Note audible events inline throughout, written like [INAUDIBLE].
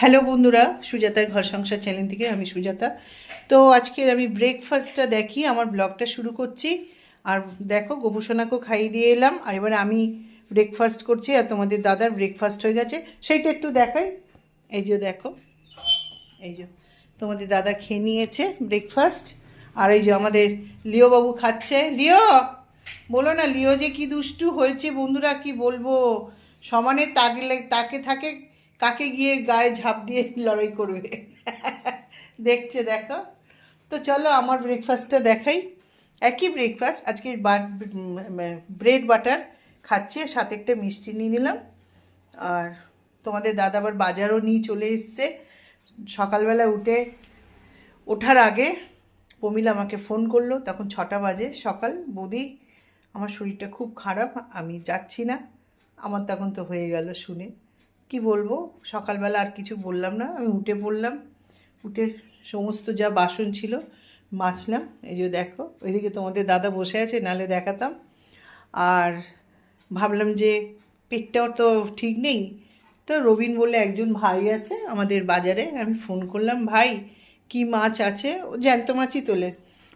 Hello বন্ধুরা, সুজাতার ঘর সংসার চ্যানেল থেকে আমি সুজাতা। তো আজকের আমি ব্রেকফাস্টটা দেখি, আমার ব্লগটা শুরু করছি। আর দেখো গোপুসোনাকেও খাইয়ে দিয়ে এলাম। আর এবার আমি ব্রেকফাস্ট করছি, আর তোমাদের দাদার ব্রেকফাস্ট হয়ে গেছে। সেইটা একটু দেখাই। এই যে দেখো, এই যে তোমাদের দাদা খেয়ে নিয়েছে ব্রেকফাস্ট আর এই যে আমাদের লিও বাবু খাচ্ছে। লিও, বলো না লিও যে কি দুষ্টু হয়েছে বন্ধুরা, কি বলব? সমানে তাকে তাকে থাকে কাকে গিয়ে গায়ে ঝাঁপ দিয়ে লড়াই করবে? দেখছে, দেখো। তো চলো আমার ব্রেকফাস্টটা দেখাই। একই ব্রেকফাস্ট আজকে ব্রেড বাটার খাচ্ছে সাথে একটা মিষ্টি নিয়ে নিলাম। আর তোমাদের দাদা আবার বাজারও নিয়ে চলে এসছে। সকালবেলা উঠে, ওঠার আগে প্রমিলা আমাকে ফোন করল। তখন ছটা বাজে সকাল। বৌদি, আমার শরীরটা খুব খারাপ, আমি যাচ্ছি না। আমার তখন তো হয়ে গেল শুনে। কি বলব? সকালবেলা আর কিছু বললাম না। আমি উঠে পড়লাম। উঠে সমস্ত যা বাসন ছিল মাজলাম। এই যে দেখো ওইদিকে তোমাদের দাদা বসে আছে নালে দেখাতাম। আর ভাবলাম যে পেটটাও তো ঠিক নেই। তো রবিন বলে একজন ভাই আছে আমাদের বাজারে, আমি ফোন করলাম, ভাই, কি মাছ আছে? ও জ্যান্ত মাছই তোলে।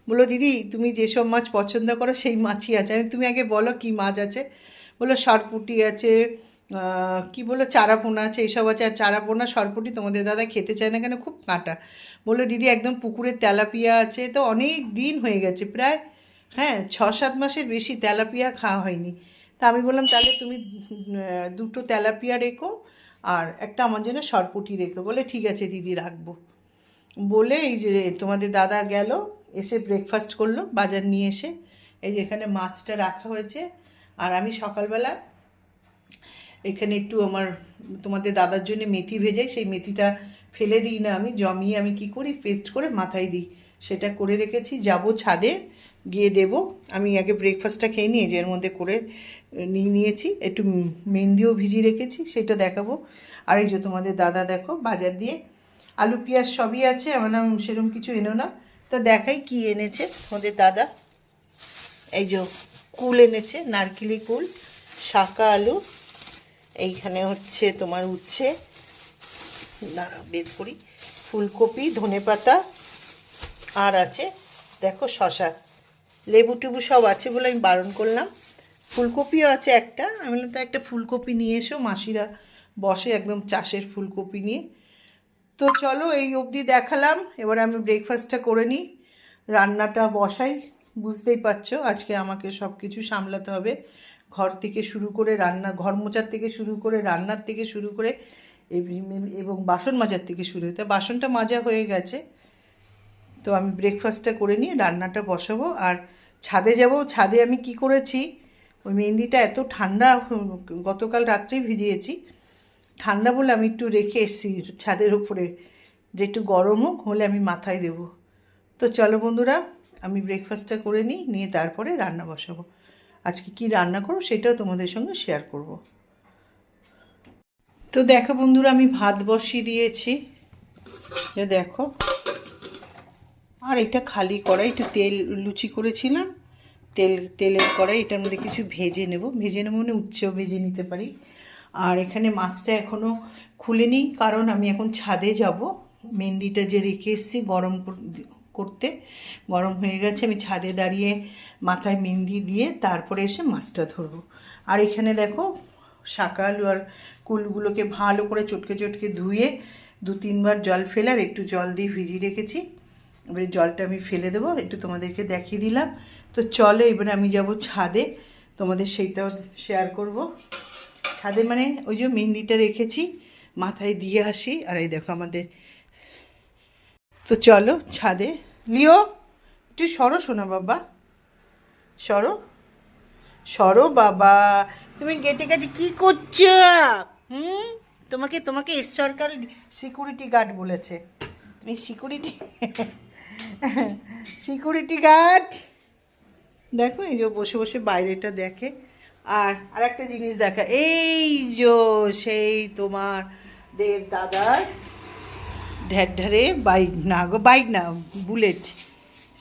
বলল, দিদি, তুমি যেসব মাছ পছন্দ করো, সেই মাছই আছে। আমি, তুমি আগে বলো কি মাছ আছে? বলল, সরপুটি আছে কি বলল? চারাপোনা আছে এইসব আছে। আর চারাপোনা সরপুটি তোমাদের দাদা খেতে চায় না কেন? খুব কাঁটা। বলল, দিদি, একদম পুকুরের তেলাপিয়া আছে। তো অনেক দিন হয়ে গেছে, প্রায় হ্যাঁ ছ সাত মাসের বেশি তেলাপিয়া খাওয়া হয়নি। তা আমি বললাম, তাহলে তুমি দুটো তেলাপিয়া রেখো আর একটা আমার জন্য সরপুটি রেখো। বলে, ঠিক আছে দিদি, রাখব। বলে, এই যে, তোমাদের দাদা গেল, এসে ব্রেকফাস্ট করল, বাজার নিয়ে এসে। এই যে, এখানে মাছটা রাখা হয়েছে। আর আমি সকালবেলা এখানে একটু আমার, তোমাদের দাদার জন্য মেথি ভেজাই, সেই মেথিটা ফেলে দিই না আমি, জমিয়ে আমি কি করি পেস্ট করে মাথায় দিই। সেটা করে রেখেছি, যাব ছাদে, গিয়ে দেব। আমি আগে ব্রেকফাস্টটা খেয়ে নিয়ে যে এর মধ্যে করে নিয়ে নিয়েছি। একটু মেহেন্দিও ভিজিয়ে রেখেছি, সেটা দেখাবো। আর এই যে তোমাদের দাদা দেখো, বাজার দিয়ে আলু, পেঁয়াজ সবই আছে আমার নাম সেরকম কিছু এনো না। তা দেখাই কি এনেছে তোমাদের দাদা। এই যে কুল এনেছে, নারকেলি কুল শাঁকা আলু এইখানে হচ্ছে তোমার উচ্ছে। দাঁড়া, বের করি। ফুলকপি, ধনেপাতা আর আছে, দেখো শশা। লেবু টেবু সব আছে বলে আমি বারণ করলাম। ফুলকপিও আছে একটা। আমি বললাম, তো একটা ফুলকপি নিয়ে এসো। মাসিরা বসে একদম চাষের ফুলকপি নিয়ে। তো চলো, এই অবধি দেখালাম। এবার আমি ব্রেকফাস্টটা করে নিই। রান্নাটা বসাই। বুঝতেই পারছ, আজকে আমাকে সব কিছু সামলাতে হবে। ঘর থেকে শুরু করে রান্না, ঘর মোচার থেকে শুরু করে রান্নার থেকে শুরু করে এব- বাসন মাজার থেকে শুরু হতে বাসনটা মাজা হয়ে গেছে। তো আমি ব্রেকফাস্টটা করে নিয়ে রান্নাটা বসাবো। আর ছাদে যাব। ছাদে আমি কি করেছি? ওই মেহেন্দিটা এত ঠান্ডা, গতকাল রাত্রেই ভিজিয়েছি। ঠান্ডা বলে আমি একটু রেখে এসেছি ছাদের উপরে। যে একটু গরম হোক, হলে আমি মাথায় দেব। তো চলো বন্ধুরা, আমি ব্রেকফাস্টটা করে নিই, নিয়ে তারপরে রান্না বসাবো। আজকে কি রান্না করব সেটাও তোমাদের সঙ্গে শেয়ার করব। তো দেখো বন্ধুরা, আমি ভাত বসিয়ে দিয়েছি। যে দেখো। আর এটা খালি কড়াই, একটু তেল, লুচি করেছিলাম। তেল, তেলের কড়াই, এটার মধ্যে কিছু ভেজে নেব। ভেজে নেব মানে উচ্ছেও ভেজে নিতে পারি। আর এখানে মাছটা এখনও খুলে খুলিনি, কারণ আমি এখন ছাদে যাব। মেহেন্দিটা যে রেখে এসেছি, গরম কর- করতে। গরম হয়ে গেছে, আমি ছাদে দাঁড়িয়ে মাথায় মেহেন্দি দিয়ে তারপরে এসে মাছটা ধরবো। আর এখানে দেখো শাঁকা আলু আর কুলগুলোকে ভালো করে চটকে চটকে ধুয়ে দু তিনবার জল ফেলে আর একটু জল দিয়ে ভিজিয়ে রেখেছি। এবারে জলটা আমি ফেলে দেবো, একটু তোমাদেরকে দেখিয়ে দিলাম। তো চলো এবারে আমি যাব ছাদে, তোমাদের সেইটাও শেয়ার করব। ছাদে মানে ওই যে মেহেন্দিটা রেখেছি, মাথায় দিয়ে আসি। আর এই দেখো আমাদের, তো চলো ছাদে লিও একটু সরো শোনা বাবা। সরো। সরো বাবা, তুমি গেটে কাছে কি করছ? হুম? তোমাকে তোমাকে সরকার সিকিউরিটি গার্ড বলেছে। তুমি সিকিউরিটি সিকিউরিটি গার্ড দেখো, এই যে বসে বসে বাইরেটা দেখে। আর আর একটা জিনিস দেখা, এই যে সেই তোমার দেব দাদার ঢ্যারে বাইক না গো, বাইক না, বুলেট।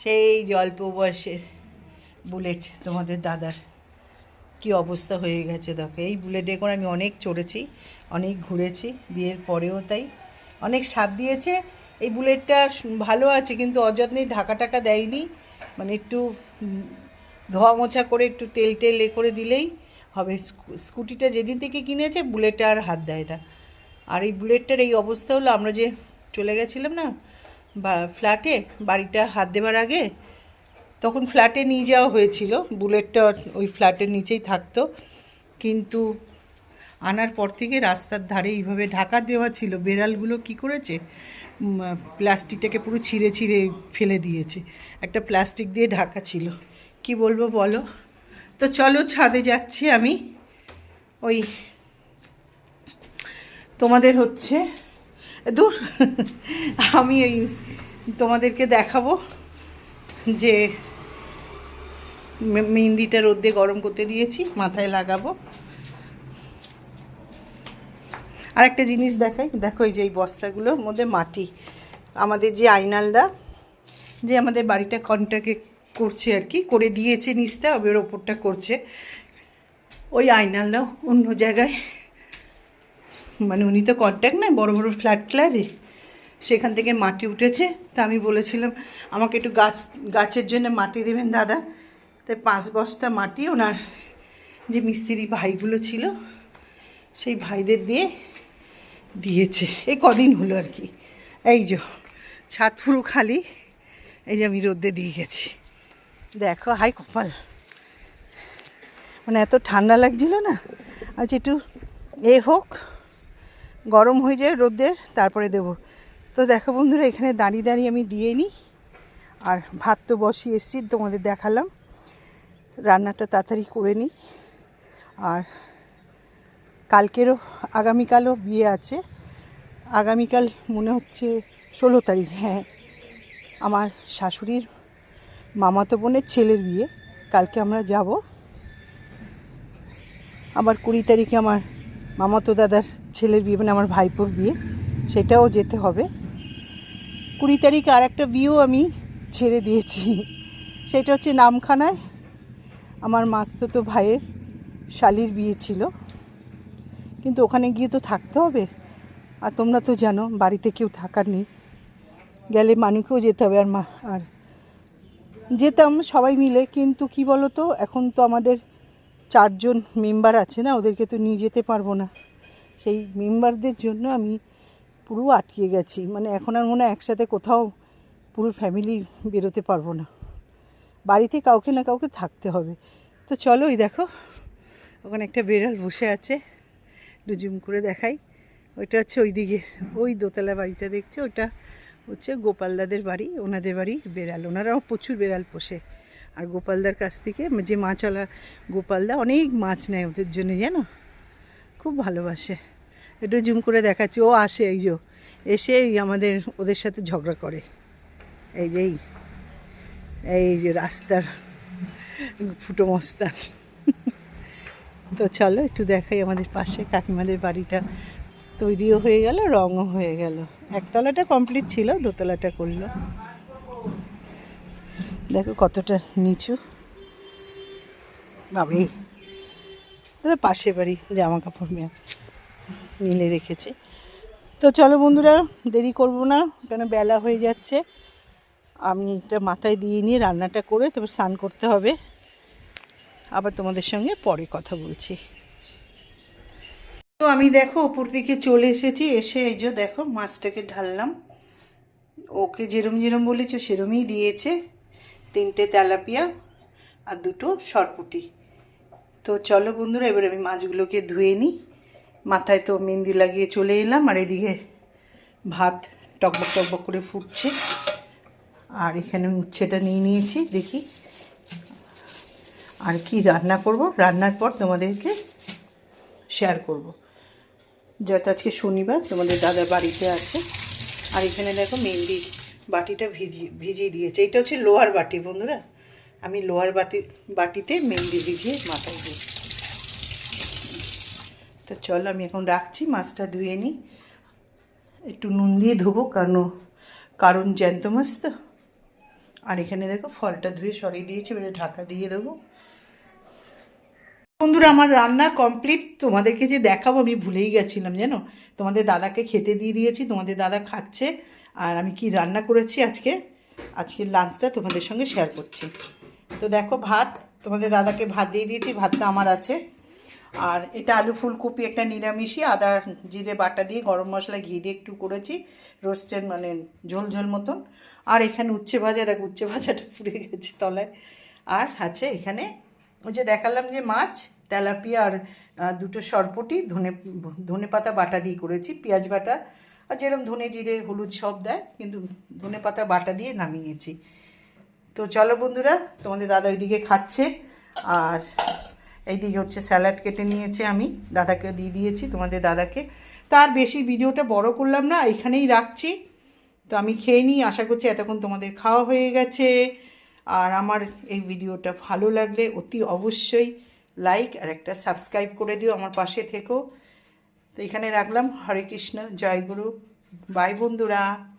সেই অল্প বয়সের বুলেট তোমাদের দাদার। কি অবস্থা হয়ে গেছে দেখো। এই বুলেটে করে আমি অনেক চড়েছি, অনেক ঘুরেছি, বিয়ের পরেও তাই। অনেক স্বাদ দিয়েছে। এই বুলেটটা ভালো আছে কিন্তু অযত্নে ঢাকা টাকা দেয়নি। মানে একটু ধোয়া মোছা করে একটু তেল টেল এ করে দিলেই হবে। স্কুটিটা যেদিন থেকে কিনেছে, বুলেটটা আর হাত দেয় না। আর এই বুলেটটার এই অবস্থা হলো আমরা যে চলে গেছিলাম না, বা ফ্ল্যাটে বাড়িটা হাত দেবার আগে, তখন ফ্ল্যাটে নিয়ে যাওয়া হয়েছিল বুলেটটা ওই ফ্ল্যাটের নিচেই থাকতো, কিন্তু আনার পর থেকে রাস্তার ধারে এইভাবে ঢাকা দেওয়া ছিল, বেড়ালগুলো কি করেছে প্লাস্টিকটাকে পুরো ছিঁড়ে ছিঁড়ে ফেলে দিয়েছে, একটা প্লাস্টিক দিয়ে ঢাকা ছিল। কি বলব বলো? তো চলো ছাদে যাচ্ছি আমি, ওই তোমাদের হচ্ছে দূর, আমি এই তোমাদেরকে দেখাবো যে মেহেন্দিটা রোদ্দে গরম করতে দিয়েছি, মাথায় লাগাবো। আর একটা জিনিস দেখাই, দেখো এই যে এই বস্তাগুলোর মধ্যে মাটি। আমাদের যে আইনালদা, যে আমাদের বাড়িটা কন্ট্রাক্টে করছে আর কি, করে দিয়েছে নিচটা ওপরটা করছে। ওই আইনালদা অন্য জায়গায় মানে উনি তো কন্ট্যাক্ট নয় বড় বড় ফ্ল্যাট ফ্ল্যাটে সেখান থেকে মাটি উঠেছে। তা আমি বলেছিলাম, আমাকে একটু গাছ, গাছের জন্য মাটি দেবেন, দাদা। তাই পাঁচ বস্তা মাটি ওনার যে মিস্ত্রি ভাইগুলো ছিল, সেই ভাইদের দিয়ে দিয়েছে। এই কদিন হলো আর কি। এই যে, ছাদ পুরো খালি। এই যে আমি রোদ্দে দিয়ে গেছি। দেখো, হাই কপাল। মানে এত ঠান্ডা লাগছিল না। আচ্ছা একটু এ হোক। গরম হয়ে যায় রোদ্দের তারপরে দেব। তো দেখো বন্ধুরা, এখানে দাঁড়িয়ে দাঁড়িয়ে আমি দিয়ে নিই। আর ভাত তো বসিয়ে এসেছি, তোমাদের দেখালাম। রান্নাটা তাড়াতাড়ি করে নিই। আর কালকেরও, আগামীকালও বিয়ে আছে। আগামীকাল মনে হচ্ছে ষোলো তারিখ হ্যাঁ। আমার শাশুড়ির মামাতো বোনের ছেলের বিয়ে। কালকে আমরা যাব। আবার কুড়ি তারিখে আমার মামাতো দাদার ছেলের বিয়ে মানে আমার ভাইপোর বিয়ে, সেটাও যেতে হবে। কুড়ি তারিখে আর একটা বিয়েও আমি ছেড়ে দিয়েছি। সেটা হচ্ছে নামখানায়। আমার মাস্ততো ভাইয়ের শালির বিয়ে ছিল। কিন্তু ওখানে গিয়ে তো থাকতে হবে। আর তোমরা তো জানো, বাড়িতে কেউ থাকার নেই। গেলে মানুষকেও যেতে হবে আর মা, আর যেতাম সবাই মিলে। কিন্তু কি বলো তো এখন তো আমাদের চারজন মেম্বার আছে না, ওদেরকে তো নিয়ে যেতে পারব না। সেই মেম্বারদের জন্য আমি পুরো আটকে গেছি। মানে এখন আর মনে একসাথে কোথাও পুরো ফ্যামিলি বেরোতে পারব না। বাড়িতে কাউকে না কাউকে থাকতে হবে। তো চলো ওই দেখো, ওখানে একটা বেড়াল বসে আছে জুম করে দেখাই। ওইটা হচ্ছে ওই দিকে ওই দোতলা বাড়িটা দেখছে? ওইটা হচ্ছে গোপালদাদের বাড়ি, ওনাদের বাড়ি বেড়াল। ওনারাও প্রচুর বেড়াল পোষে। আর গোপালদার কাছ থেকে, যে মাছওয়ালা গোপালদা অনেক মাছ নেয় ওদের জন্য, জানো? খুব ভালোবাসে। একটু জুম করে দেখাচ্ছি, ও আসে এই যে, এসে আমাদের, ওদের সাথে ঝগড়া করে। এই যে এই যে রাস্তার ফুটো মস্তান তো চলো, একটু দেখাই আমাদের পাশে, কাকিমাদের বাড়িটা তৈরিও হয়ে গেল, রঙও হয়ে গেল। একতলাটা কমপ্লিট ছিল, দোতলাটা করল। দেখো কতটা নিচু। বাবরে। তাহলে পাশে বাড়ি জামা কাপড় মেয়ে। মিলে রেখেছে। তো চলো বন্ধুরা, দেরি করব না, কেন বেলা হয়ে যাচ্ছে। আমি এটা মাথায় দিয়ে নিয়ে রান্নাটা করে তবে স্নান করতে হবে। আবার তোমাদের সঙ্গে পরে কথা বলছি। তো আমি দেখো, ওপর দিকে চলে এসেছি। এসে এই যে দেখো, মাছটাকে ঢাললাম। ওকে যেরম যেরম বলেছ সেরমই দিয়েছে। তিনটে তেলাপিয়া আর দুটো সরপুটি। তো চলো বন্ধুরা, এবার আমি মাছগুলোকে ধুয়ে নিই। মাথায় তো মেহেন্দি লাগিয়ে চলে এলাম আর এদিকে ভাত টকবক টকবক করে ফুটছে। আর এখানে আমি উচ্ছেটা নিয়ে নিয়েছি, দেখি। আর কি রান্না করব? রান্নার পর তোমাদেরকে শেয়ার করব। যত আজকে শনিবার, তোমাদের দাদার বাড়িতে আছে। আর এখানে দেখো মেহেন্দি বাটিটা ভিজিয়ে ভিজিয়ে দিয়েছে। এটা হচ্ছে লোয়ার বাটি বন্ধুরা। আমি লোয়ার বাটি বাটিতে মেহেন্দি ভিজিয়ে মাথায় দিই। তো চলো আমি এখন রাখছি, মাছটা ধুয়ে নিই। একটু নুন দিয়ে ধোবো, কারণ কারণ জ্যান্ত মাছ তো। আর এখানে দেখো ফলটা ধুয়ে সরিয়ে দিয়েছি, এবারে ঢাকা দিয়ে দেবো। বন্ধুরা, আমার রান্না কমপ্লিট তোমাদেরকে যে দেখাবো, আমি ভুলেই গেছিলাম, জানো? তোমাদের দাদাকে খেতে দিয়ে দিয়েছি, তোমাদের দাদা খাচ্ছে, আর আমি কি রান্না করেছি আজকে? আজকের লাঞ্চটা তোমাদের সঙ্গে শেয়ার করছি। তো দেখো, ভাত, তোমাদের দাদাকে ভাত দিয়ে দিয়েছি, ভাতটা আমার আছে। আর এটা আলু ফুলকপি, একটা নিরামিষই, আদা, জিরে, বাটা দিয়ে, গরম মশলা, ঘি দিয়ে একটু করেছি রোস্টের মানে ঝোল ঝোল মতন। আর এখানে উচ্ছে ভাজা, দেখো, উচ্ছে ভাজাটা [LAUGHS] পুড়ে গেছে তলায়। আর আছে এখানে ওই যে দেখালাম যে মাছ, তেলাপিয়া আর দুটো সরপটি, ধনে ধনে পাতা বাটা দিয়ে করেছি, পেঁয়াজ বাটা, আর যেরকম ধনে জিরে, হলুদ সব দেয়, কিন্তু ধনে পাতা বাটা দিয়ে নামিয়েছি। তো চলো বন্ধুরা, তোমাদের দাদা ওইদিকে খাচ্ছে, আর এইদিকে হচ্ছে স্যালাড কেটে নিয়েছে আমি দাদাকে দিয়ে দিয়েছি, তোমাদের দাদাকে। তার বেশি ভিডিওটা বড় করলাম না, এখানেই রাখছি। তো আমি খেয়ে নিই, আশা করছি এতক্ষণ তোমাদের খাওয়া হয়ে গেছে। আর আমার এই ভিডিওটা ভালো লাগলে অতি অবশ্যই লাইক আর একটা সাবস্ক্রাইব করে দিও আমার পাশে থেকো। তো এখানে রাখলাম। হরে কৃষ্ণ। জয় গুরু। বাই বন্ধুরা।